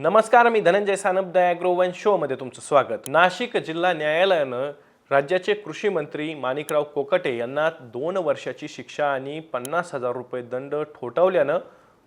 नमस्कार मी Dhananjay Sanap the one शोमध्ये तुमचं स्वागत. नाशिक जिल्हा न्यायालयानं राज्याचे कृषी मंत्री माणिकराव कोकटे यांना दोन वर्षाची शिक्षा आणि पन्नास हजार रुपये दंड ठोठावल्यानं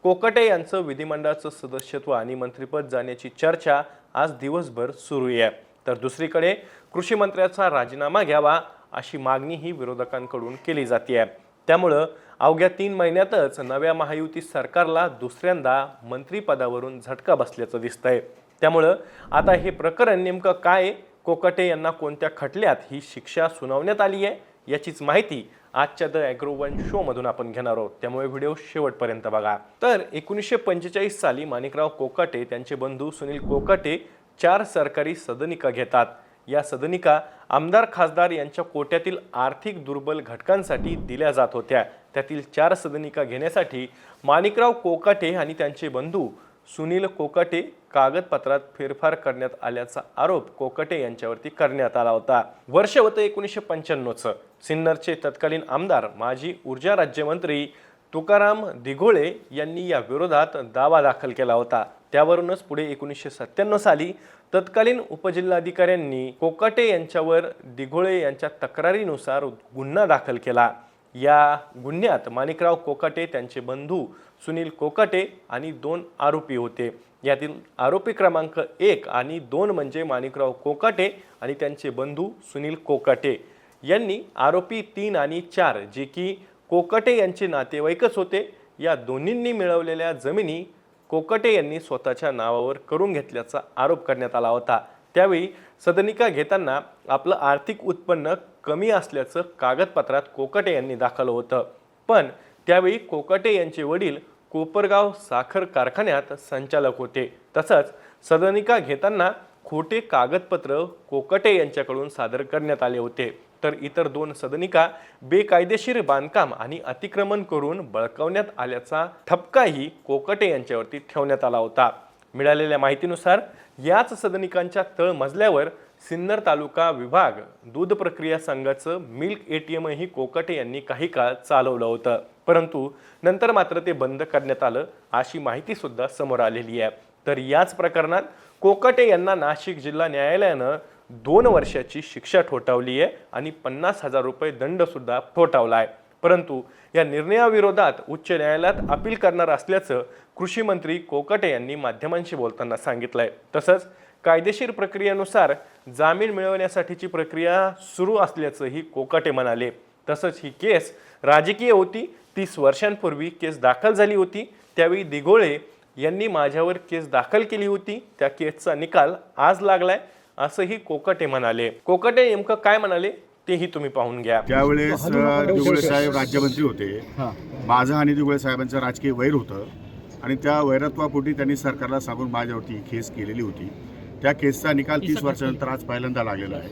कोकटे यांचं विधिमंडळाचं सदस्यत्व आणि मंत्रिपद जाण्याची चर्चा आज दिवसभर सुरू आहे. तर दुसरीकडे कृषी मंत्र्याचा राजीनामा घ्यावा अशी मागणीही विरोधकांकडून केली जाते. त्यामुळं अवघ्या तीन महिन्यातच नव्या महायुती सरकारला दुसऱ्यांदा मंत्रिपदावरून झटका बसल्याचं दिसतंय. त्यामुळं आता हे प्रकरण नेमकं काय कोकटे यांना कोणत्या खटल्यात ही शिक्षा सुनावण्यात आली आहे? याचीच माहिती आजच्या द ॲग्रो वन शोमधून आपण घेणार आहोत. त्यामुळे व्हिडिओ शेवटपर्यंत बघा. तर एकोणीसशे पंचेचाळीस साली माणिकराव कोकाटे त्यांचे बंधू सुनील कोकाटे चार सरकारी सदनिका घेतात. या सदनिका आमदार खासदार यांच्या कोट्यातील आर्थिक दुर्बल घटकांसाठी दिल्या जात होत्या. त्यातील चार सदनिका घेण्यासाठी माणिकराव कोकाटे आणि त्यांचे बंधू सुनील कोकाटे कागदपत्रात फेरफार करण्यात आल्याचा आरोप कोकाटे यांच्यावरती करण्यात आला होता. वर्ष होतं एकोणीसशे पंच्याण्णवचं. सिन्नरचे तत्कालीन आमदार माजी ऊर्जा राज्यमंत्री तुकाराम दिघोळे यांनी या विरोधात दावा दाखल केला होता. त्यावरूनच पुढे एकोणीसशे सत्त्याण्णव साली तत्कालीन उपजिल्हाधिकाऱ्यांनी कोकाटे यांच्यावर दिघोळे यांच्या तक्रारीनुसार गुन्हा दाखल केला. या गुन्ह्यात माणिकराव कोकाटे त्यांचे बंधू सुनील कोकाटे आणि दोन आरोपी होते. यातील आरोपी क्रमांक एक आणि दोन म्हणजे माणिकराव कोकाटे आणि त्यांचे बंधू सुनील कोकाटे. यांनी आरोपी तीन आणि चार जे की कोकाटे यांचे नातेवाईकच होते या दोन्हींनी मिळवलेल्या जमिनी कोकटे यांनी स्वतःच्या नावावर करून घेतल्याचा आरोप करण्यात आला होता. त्यावेळी सदनिका घेताना आपलं आर्थिक उत्पन्न कमी असल्याचं कागदपत्रात कोकटे यांनी दाखवलं होतं. पण त्यावेळी कोकटे यांचे वडील कोपरगाव साखर कारखान्यात संचालक होते. तसंच सदनिका घेताना खोटे कागदपत्र कोकटे यांच्याकडून सादर करण्यात आले होते. तर इतर दोन सदनिका बेकायदेशीर बांधकाम आणि अतिक्रमण करून बळकावण्यात आल्याचा ठपकाही कोकटे यांच्यावरती ठेवण्यात आला होता. मिळालेल्या माहितीनुसार याच सदनिकांच्या तळमजल्यावर सिन्नर तालुका विभाग दूध प्रक्रिया संघाचं मिल्क एटीएमही कोकटे यांनी काही काळ चालवलं होतं. परंतु नंतर मात्र ते बंद करण्यात आलं अशी माहिती सुद्धा समोर आलेली आहे. तर याच प्रकरणात कोकटे यांना नाशिक जिल्हा न्यायालयानं दोन वर्षाची शिक्षा ठोठावली आहे आणि पन्नास हजार रुपये दंडसुद्धा ठोठावला आहे. परंतु या निर्णयाविरोधात उच्च न्यायालयात अपील करणार असल्याचं कृषी मंत्री कोकटे यांनी माध्यमांशी बोलताना सांगितलंय. तसंच कायदेशीर प्रक्रियेनुसार जामीन मिळवण्यासाठीची प्रक्रिया सुरू असल्याचंही कोकाटे म्हणाले. तसंच ही केस राजकीय होती तीस वर्षांपूर्वी केस दाखल झाली होती त्यावेळी दिघोळे यांनी माझ्यावर केस दाखल केली होती त्या केसचा निकाल आज लागलाय. असंही कोकटे म्हणाले. कोकटे नेमकं काय म्हणाले तेही तुम्ही पाहून घ्या. त्यावेळेस दुगळे साहेब राज्यमंत्री होते. माझं आणि दुगळे साहेबांचं राजकीय वैर होतं. आणि त्या वैरत्वापोटी त्यांनी सरकारला सांगून माझ्यावरती केस केलेली होती. त्या केसचा निकाल तीस वर्षानंतर आज पहिल्यांदा लागलेला आहे.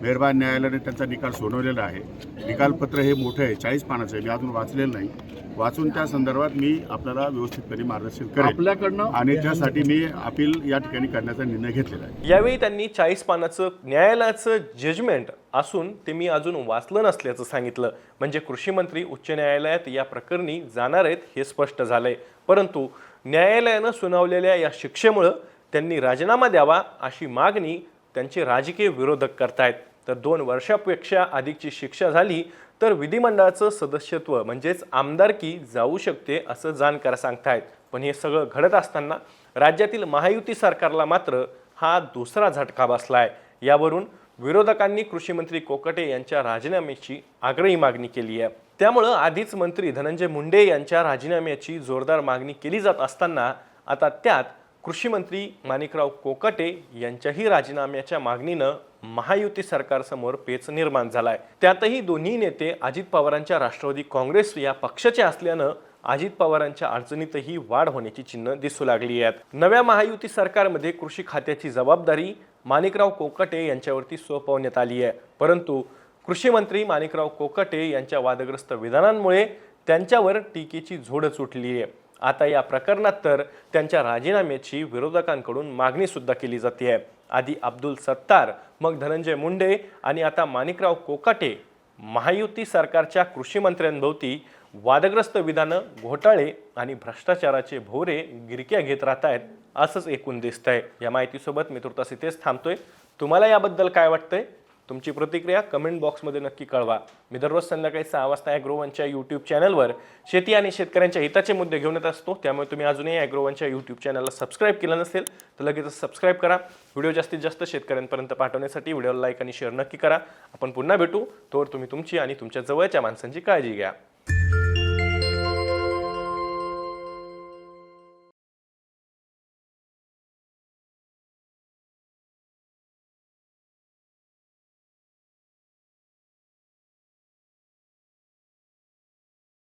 मेहरबान न्यायालयाने त्यांचा निकाल सोडवलेला आहे. निकालपत्र हे मोठं आहे चाळीस पानाचं आहे. मी अजून वाचलेलं नाही. वाचून त्या संदर्भात मी आपल्याला व्यवस्थितपणे मार्गदर्शन करेन. आपल्याकडनं? आणि त्यासाठी मी अपील या ठिकाणी करण्याचा निर्णय घेतलेला आहे. यावेळी त्यांनी चाळीस पानाचं न्यायालयाचं जजमेंट असून ते मी अजून वाचलं नसल्याचं सांगितलं. म्हणजे कृषी मंत्री उच्च न्यायालयात या प्रकरणी जाणार आहेत हे स्पष्ट झालंय. परंतु न्यायालयानं सुनावलेल्या या शिक्षेमुळं त्यांनी राजीनामा द्यावा अशी मागणी त्यांचे राजकीय विरोधक करतायत. तर दोन वर्षापेक्षा अधिकची शिक्षा झाली तर विधिमंडळाचं सदस्यत्व म्हणजेच आमदारकी जाऊ शकते असं जाणकार सांगतायत. पण हे सगळं घडत असताना राज्यातील महायुती सरकारला मात्र हा दुसरा झटका बसलाय. यावरून विरोधकांनी कृषीमंत्री कोकटे यांच्या राजीनाम्याची आग्रही मागणी केली आहे. त्यामुळं आधीच मंत्री धनंजय मुंडे यांच्या राजीनाम्याची जोरदार मागणी केली जात असताना आता त्यात कृषी मंत्री माणिकराव कोकटे यांच्याही राजीनाम्याच्या मागणीनं महायुती सरकारसमोर पेच निर्माण झालाय. त्यातही दोन्ही नेते अजित पवारांच्या राष्ट्रवादी काँग्रेस या पक्षाचे असल्यानं अजित पवारांच्या अडचणीतही वाढ होण्याची चिन्ह दिसू लागली आहेत. नव्या महायुती सरकारमध्ये कृषी खात्याची जबाबदारी माणिकराव कोकटे यांच्यावरती सोपवण्यात आली आहे. परंतु कृषी मंत्री माणिकराव कोकटे यांच्या वादग्रस्त विधानांमुळे त्यांच्यावर टीकेची झोडच उठली आहे. आता या प्रकरणात तर त्यांच्या राजीनाम्याची विरोधकांकडून मागणीसुद्धा केली जाते. आधी अब्दुल सत्तार मग धनंजय मुंडे आणि आता माणिकराव कोकाटे महायुती सरकारच्या कृषी मंत्र्यांभोवती वादग्रस्त विधानं घोटाळे आणि भ्रष्टाचाराचे भोवरे गिरक्या घेत राहत आहेत असंच एकूण दिसतंय. या माहितीसोबत मी तुर्तास इथेच थांबतोय. तुम्हाला याबद्दल काय वाटतंय? तुमची प्रतिक्रिया कमेंट बॉक्समध्ये नक्की कळवा. मी दररोज संध्याकाळी सहा वाजता ॲग्रोवनच्या यूट्यूब चॅनलवर शेती आणि शेतकऱ्यांच्या हिताचे मुद्दे घेऊन येत असतो. त्यामुळे तुम्ही अजूनही ॲग्रोवनच्या यूट्यूब चॅनलला सबस्क्राईब केलं नसेल तर लगेच सबस्क्राईब करा. व्हिडिओ जास्तीत जास्त शेतकऱ्यांपर्यंत पाठवण्यासाठी व्हिडिओला लाईक आणि शेअर नक्की करा. आपण पुन्हा भेटू. तोवर तुम्ही तुमची आणि तुमच्या जवळच्या माणसांची काळजी घ्या.